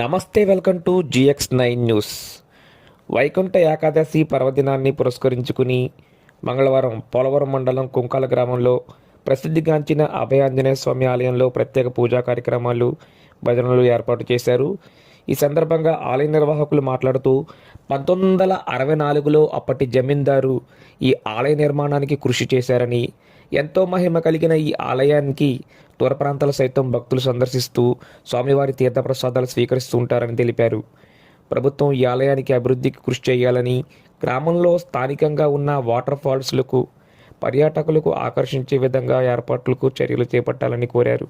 నమస్తే welcome to G X nine news. Vaikuntha Ekadashi పర్వదినాన్ని పురస్కరించుకుని మంగళవారం పోలవరం మండలం కుంకాల గ్రామంలో ప్రసిద్ధిగాంచిన అభయాంజనేయ స్వామి ఆలయంలో ప్రత్యేక పూజా కార్యక్రమాలు భజనలు ఏర్పాటు చేశారు. ఈ సందర్భంగా ఆలయ నిర్వాహకులు మాట్లాడుతూ పంతొమ్మిది వందల అరవై నాలుగులో అప్పటి జమీందారు ఈ ఆలయ నిర్మాణానికి కృషి చేశారని ఎంతో మహిమ కలిగిన ఈ ఆలయానికి దూర ప్రాంతాల సైతం భక్తులు సందర్శిస్తూ స్వామివారి తీర్థప్రసాదాలు స్వీకరిస్తూ ఉంటారని తెలిపారు. ప్రభుత్వం ఈ ఆలయానికి అభివృద్ధికి కృషి చేయాలని గ్రామంలో స్థానికంగా ఉన్న వాటర్ ఫాల్స్లకు పర్యాటకులకు ఆకర్షించే విధంగా ఏర్పాట్లకు చర్యలు చేపట్టాలని కోరారు.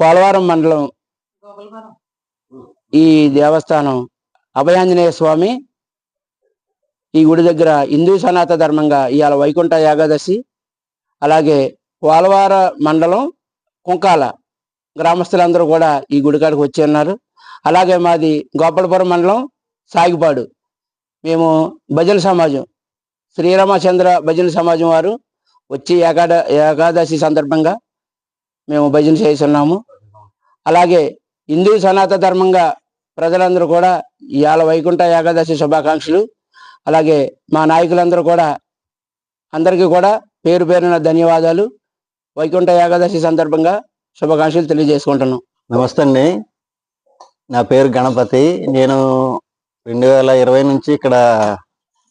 పోలవరం మండలం ఈ దేవస్థానం అభయాంజనేయ స్వామి ఈ గుడి దగ్గర హిందూ సనాతన ధర్మంగా ఇవాళ వైకుంఠ ఏకాదశి అలాగే పోలవార మండలం కుంకాల గ్రామస్తులందరూ కూడా ఈ గుడికాడికి వచ్చి ఉన్నారు. అలాగే మాది గోపాలపురం మండలం సాగిపాడు. మేము భజన సమాజం శ్రీరామచంద్ర భజన సమాజం వారు వచ్చి ఏకాద ఏకాదశి సందర్భంగా మేము భజన చేస్తున్నాము. అలాగే హిందూ సనాతన ధర్మంగా ప్రజలందరూ కూడా ఇవాళ వైకుంఠ ఏకాదశి శుభాకాంక్షలు. అలాగే మా నాయకులందరూ కూడా అందరికీ కూడా పేరు పేరున ధన్యవాదాలు. వైకుంఠ ఏకాదశి సందర్భంగా శుభాకాంక్షలు తెలియజేసుకుంటున్నాం. నమస్తే అండి. నా పేరు గణపతి. నేను రెండు వేల ఇరవై నుంచి ఇక్కడ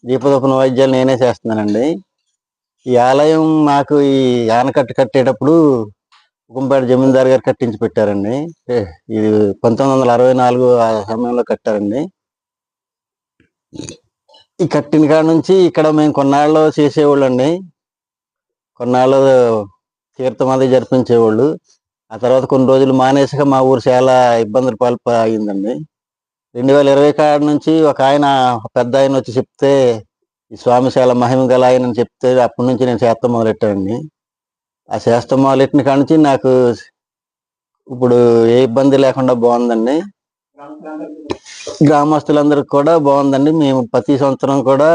దీపదోపన వైద్యాలు నేనే చేస్తున్నానండి. ఈ ఆలయం మాకు ఈ ఆనకట్ట కట్టేటప్పుడు కుంపేట జమీందార్ గారు కట్టించి పెట్టారండి. ఇది పంతొమ్మిది వందల అరవై నాలుగు ఆ సమయంలో కట్టారండి. ఈ కట్టిన కాడ నుంచి ఇక్కడ మేము కొన్నాళ్ళు చేసేవాళ్ళండి. కొన్నాళ్ళు తీర్థం అది జరిపించేవాళ్ళు. ఆ తర్వాత కొన్ని రోజులు మానేసాక మా ఊరు చాలా ఇబ్బందులు పాలు అయిందండి రెండు వేల ఇరవై కాడ నుంచి ఒక ఆయన పెద్ద ఆయన వచ్చి చెప్తే ఈ స్వామి చాలా మహిమ గల ఆయన అని చెప్తే అప్పటి నుంచి నేను చేస్తాం మొదలెట్టానండి. ఆ చేస్తాం మొదలెట్టిన కాడ నుంచి నాకు ఇప్పుడు ఏ ఇబ్బంది లేకుండా బాగుందండి. గ్రామస్తులందరికి కూడా బాగుందండి. మేము ప్రతి సంవత్సరం కూడా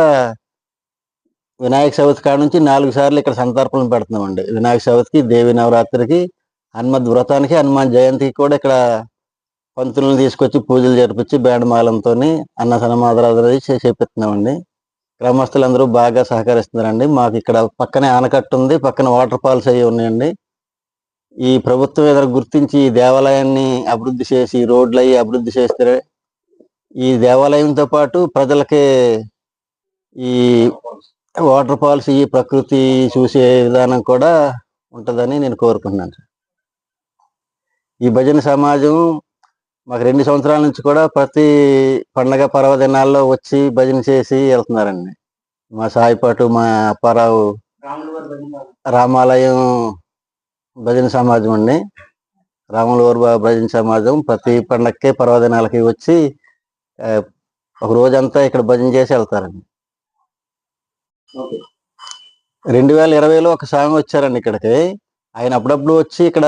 వినాయక చవితి కాడ నుంచి నాలుగు సార్లు ఇక్కడ సంతర్పణలు పెడుతున్నామండి. వినాయక చవితికి దేవి నవరాత్రికి హనుమద్ వ్రతానికి హనుమాన్ జయంతికి కూడా ఇక్కడ పంతులను తీసుకొచ్చి పూజలు జరిపించి బేడమాలంతో అన్న సనమాదరాధన చేపిస్తున్నామండి. గ్రామస్తులందరూ బాగా సహకరిస్తున్నారండి. మాకు ఇక్కడ పక్కనే ఆనకట్టు ఉంది. పక్కన వాటర్ ఫాల్స్ అవి ఉన్నాయండి. ఈ ప్రభుత్వం ఏదైనా గుర్తించి ఈ దేవాలయాన్ని అభివృద్ధి చేసి రోడ్లు అవి అభివృద్ధి చేస్తే ఈ దేవాలయంతో పాటు ప్రజలకి ఈ వాటర్ ఫాల్స్ ఈ ప్రకృతి చూసే విధానం కూడా ఉంటుందని నేను కోరుకుంటున్నాను. ఈ భజన సమాజం మాకు రెండు సంవత్సరాల నుంచి కూడా ప్రతి పండగ పర్వదినాల్లో వచ్చి భజన చేసి వెళ్తున్నారండి. మా సాయిపాటు మా అప్పారావు రామాలయం భజన సమాజం అండి. రాములవారి భజన సమాజం ప్రతి పండగకి పర్వదినాలకి వచ్చి ఒక రోజంతా ఇక్కడ భజన చేసి వెళ్తారండి. రెండు వేల ఇరవైలో ఒక సాంగ్ వచ్చారండి ఇక్కడికి. ఆయన అప్పుడప్పుడు వచ్చి ఇక్కడ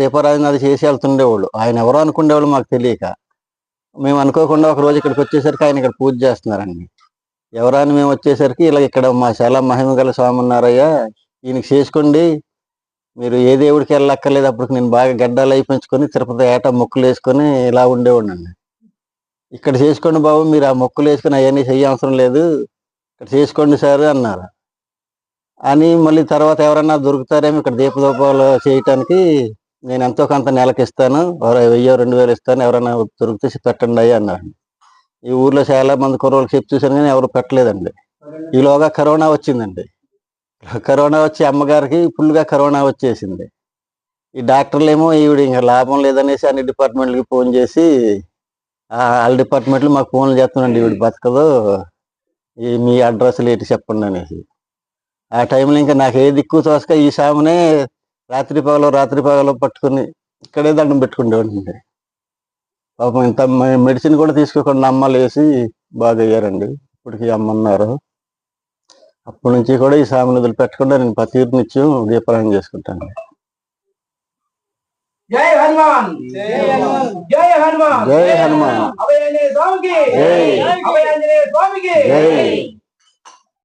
దీపారాధన అది చేసి వెళ్తుండేవాళ్ళు. ఆయన ఎవరో అనుకునేవాళ్ళు మాకు తెలియక. మేము అనుకోకుండా ఒక రోజు ఇక్కడికి వచ్చేసరికి ఆయన ఇక్కడ పూజ చేస్తున్నారండి. ఎవరాని మేము వచ్చేసరికి ఇలా ఇక్కడ మా చాలా మహిమ గల స్వామి ఉన్నారయ్యా ఈయనకి చేసుకోండి. మీరు ఏ దేవుడికి వెళ్ళక్కర్లేదు అప్పుడు నేను బాగా గడ్డాలు అయిపించుకొని తిరుపతి ఏటా మొక్కులు వేసుకొని ఇలా ఉండేవాడినండి. ఇక్కడ చేసుకోండి బాబు మీరు ఆ మొక్కులు వేసుకొని అవన్నీ చెయ్య అవసరం లేదు. ఇక్కడ చేసుకోండి సార్ అన్నారు. అని మళ్ళీ తర్వాత ఎవరన్నా దొరుకుతారేమో ఇక్కడ దీపదూపాలు చేయటానికి నేను ఎంతో కొంత నెలకి ఇస్తాను. వెయ్యో రెండు వేలు ఇస్తాను. ఎవరైనా దొరికితే పెట్టండి అయ్యి అన్నాడు. ఈ ఊర్లో చాలా మంది కుర్రోళ్ళకి చెప్పి చూశాను కానీ ఎవరు పెట్టలేదండి. ఈలోగా కరోనా వచ్చిందండి. కరోనా వచ్చి అమ్మగారికి ఫుల్గా కరోనా వచ్చేసింది. ఈ డాక్టర్లు ఏమో ఈవిడ ఇంకా లాభం లేదనేసి అన్ని డిపార్ట్మెంట్లకి ఫోన్ చేసి వాళ్ళ డిపార్ట్మెంట్లు మాకు ఫోన్లు చేస్తున్నాండి ఈవిడ బతకదు. ఈ మీ అడ్రస్లు ఏంటి చెప్పండి అనేసి. ఆ టైంలో ఇంకా నాకు ఏ దిక్కు తోసక ఈ సామునే రాత్రి పగలు రాత్రి పగలు పట్టుకుని ఇక్కడే దండం పెట్టుకుండేవాడిని. పాపం ఇంత మెడిసిన్ కూడా తీసుకోకుండా అమ్మలు వేసి బాగా అయ్యారండి ఇప్పటికి అమ్మన్నారు అప్పటి నుంచి కూడా ఈ సాములు వదిలిపెట్టకుండా నేను ప్రతి నిత్యం దీపారాయణ చేసుకుంటాను జై హనుమాన్! జై హనుమాన్! జై హనుమాన్! అభయాంజనేయ స్వామికి! జై. అభయాంజనేయ స్వామికి! జై!